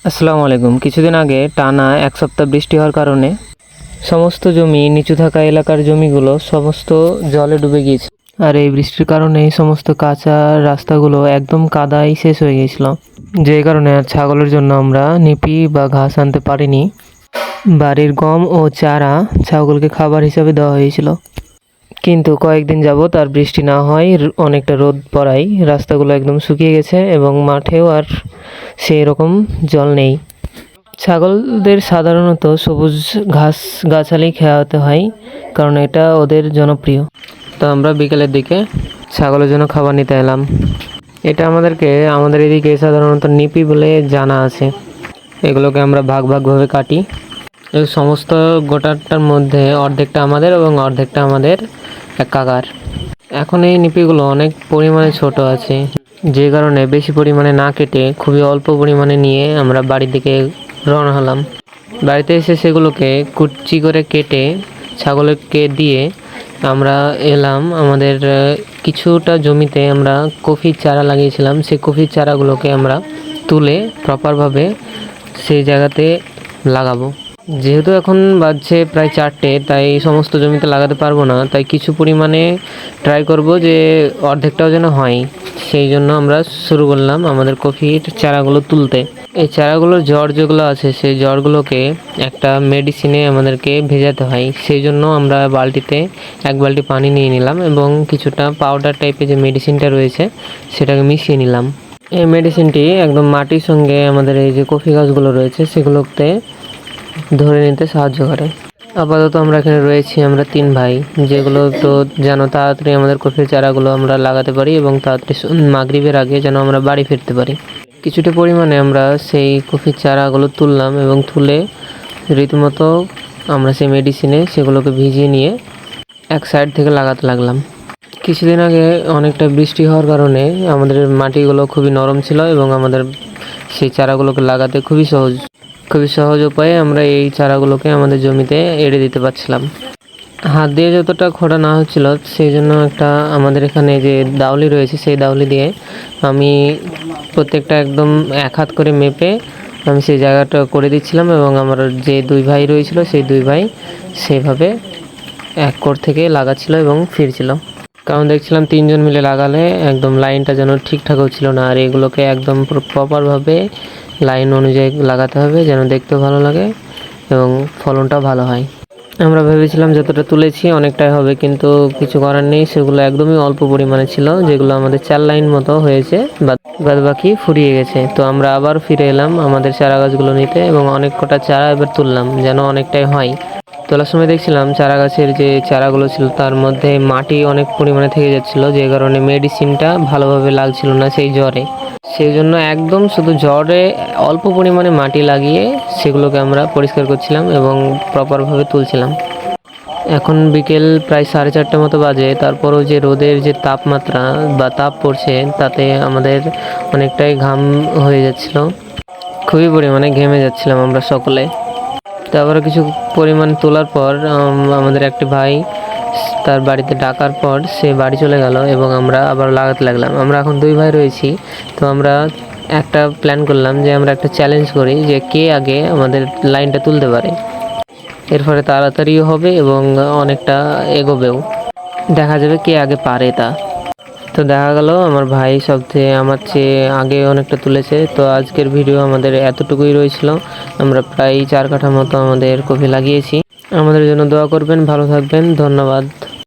আসসালামু আলাইকুম। কিছুদিন আগে টানা এক সপ্তাহ বৃষ্টি হওয়ার কারণে সমস্ত জমি নিচু থাকা এলাকার জমিগুলো সমস্ত জলে ডুবে গিয়েছে। আর এই বৃষ্টির কারণে সমস্ত কাঁচা রাস্তাগুলো একদম কাদায় শেষ হয়ে গিয়েছিল। যে কারণে আর ছাগলের জন্য আমরা নিপি বা ঘাস আনতে পারিনি। বাড়ির গম ও চারা ছাগলকে খাবার হিসাবে দেওয়া হয়েছিল। কিন্তু কয়েকদিন যাবৎ আর বৃষ্টি না হয় অনেকটা রোদ পড়ায়। রাস্তাগুলো একদম শুকিয়ে গেছে এবং মাঠেও আর সেই রকম জল নেই। ছাগলদের সাধারণত সবুজ ঘাস গাছালি খাওয়াতে হয়, কারণ এটা ওদের জনপ্রিয়। তো আমরা বিকেলের দিকে ছাগলের জন্য খাবার নিতে এলাম। এটা আমাদেরকে, আমাদের এদিকে সাধারণত নিপি বলে জানা আছে। এগুলোকে আমরা ভাগ ভাগভাবে কাটি। এই সমস্ত গোটাটার মধ্যে অর্ধেকটা আমাদের এবং অর্ধেকটা আমাদের কাকার এখন এই নিপিগুলো অনেক পরিমাণে ছোট আছে। যে কারণে বেশি পরিমাণে না কেটে খুবই অল্প পরিমাণে নিয়ে আমরা বাড়ির দিকে রওনা হলাম। বাড়িতে এসে সেগুলোকে কুচি করে কেটে ছাগলকে দিয়ে আমরা এলাম। আমাদের কিছুটা জমিতে আমরা কফির চারা লাগিয়েছিলাম। সেই কফির চারাগুলোকে আমরা তুলে প্রপারভাবে সেই জায়গাতে লাগাবো। যেহেতু এখন বাজছে প্রায় চারটে, তাই সমস্ত জমিতে লাগাতে পারব না। তাই কিছু পরিমাণে ট্রাই করব যে অর্ধেকটাও যেন হয়। সেই জন্য আমরা শুরু করলাম আমাদের কফির চারাগুলো তুলতে। এই চারাগুলোর জ্বর যেগুলো আছে, সেই জ্বরগুলোকে একটা মেডিসিনে আমাদেরকে ভেজাতে হয়। সেই জন্য আমরা বালতিতে এক বালতি পানি নিয়ে নিলাম এবং কিছুটা পাউডার টাইপের যে মেডিসিনটা রয়েছে, সেটাকে মিশিয়ে নিলাম। এই মেডিসিনটি একদম মাটির সঙ্গে আমাদের এই যে কফি গাছগুলো রয়েছে, সেগুলোতে ধরে নিতে সাহায্য করে। আপাতত আমরা এখানে রয়েছি আমরা তিন ভাই, যেগুলো তো যেন তাড়াতাড়ি আমাদের কফির চারাগুলো আমরা লাগাতে পারি এবং তাড়াতাড়ি মাগরিবের আগে যেন আমরা বাড়ি ফিরতে পারি। কিছুটা পরিমাণে আমরা সেই কফির চারাগুলো তুললাম এবং তুলে রীতিমতো আমরা সেই মেডিসিনে সেগুলোকে ভিজিয়ে নিয়ে এক সাইড থেকে লাগাতে লাগলাম। কিছুদিন আগে অনেকটা বৃষ্টি হওয়ার কারণে আমাদের মাটিগুলো খুবই নরম ছিল এবং আমাদের সেই চারাগুলোকে লাগাতে খুবই সহজ খুবই সহজ উপায়ে আমরা এই চারাগুলোকে আমাদের জমিতে এড়ে দিতে পারছিলাম। হাত দিয়ে যতটা খোঁড়া না হচ্ছিল, সেই জন্য একটা আমাদের এখানে যে দাউলি রয়েছে, সেই দাউলি দিয়ে আমি প্রত্যেকটা একদম এক হাত করে মেপে আমি সেই জায়গাটা করে দিচ্ছিলাম এবং আমার যে দুই ভাই রয়েছিল, সেই দুই ভাই সেইভাবে এক কোর থেকে লাগাচ্ছিল এবং ফিরছিল। কারণ দেখছিলাম তিনজন মিলে লাগালে একদম লাইনটা যেন ঠিকঠাক হচ্ছিল না, আর এগুলোকে একদম প্রপারভাবে লাইন অনুযায়ী লাগাতে হবে যেন দেখতেও ভালো লাগে এবং ফলনটাও ভালো হয়। আমরা ভেবেছিলাম যতটা তুলেছি অনেকটাই হবে, কিন্তু কিছু করার নেই। সেগুলো একদমই অল্প পরিমাণে ছিল, যেগুলো আমাদের চার লাইন মতো হয়েছে, বাদ বাকি ফুরিয়ে গেছে। তো আমরা আবার ফিরে এলাম আমাদের চারা গাছগুলো নিতে এবং অনেক কটা চারা এবার তুললাম, যেন অনেকটাই হয়। তোলার সময় দেখছিলাম চারা গাছের যে চারাগুলো ছিল, তার মধ্যে মাটি অনেক পরিমাণে থেকে যাচ্ছিল, যে কারণে মেডিসিনটা ভালোভাবে লাগছিল না সেই জ্বরে। সেই জন্য একদম শুধু জ্বরে অল্প পরিমাণে মাটি লাগিয়ে সেগুলোকে আমরা পরিষ্কার করছিলাম এবং প্রপারভাবে তুলছিলাম। এখন বিকেল প্রায় সাড়ে চারটে মতো বাজে, তারপরও যে রোদের যে তাপমাত্রা বা তাপ পড়ছে, তাতে আমাদের অনেকটাই ঘাম হয়ে যাচ্ছিল। খুবই পরিমাণে ঘেমে যাচ্ছিলাম আমরা সকলে। তারপরে কিছু পরিমাণ তোলার পর আমাদের একটি ভাই তার বাড়িতে ডাকার পর সে বাড়ি চলে গেল এবং আমরা আবার লাগাতে লাগলাম। আমরা এখন দুই ভাই রয়েছি। তো আমরা একটা প্ল্যান করলাম যে আমরা একটা চ্যালেঞ্জ করি যে কে আগে আমাদের লাইনটা তুলতে পারে। এর ফলে তাড়াতাড়িও হবে এবং অনেকটা এগোবেও। দেখা যাবে কে আগে পারে তা। তো দেখা গেল, আমার ভাই সবচেয়ে আমার চেয়ে আগে অনেকটা তুলেছে। তো আজকের ভিডিও আমাদের এতটুকুই রয়েছিল। আমরা প্রায় চার কাঠা মতো আমাদের কফি লাগিয়েছি। আমাদের জন্য দোয়া করবেন ভালো থাকবেন ধন্যবাদ।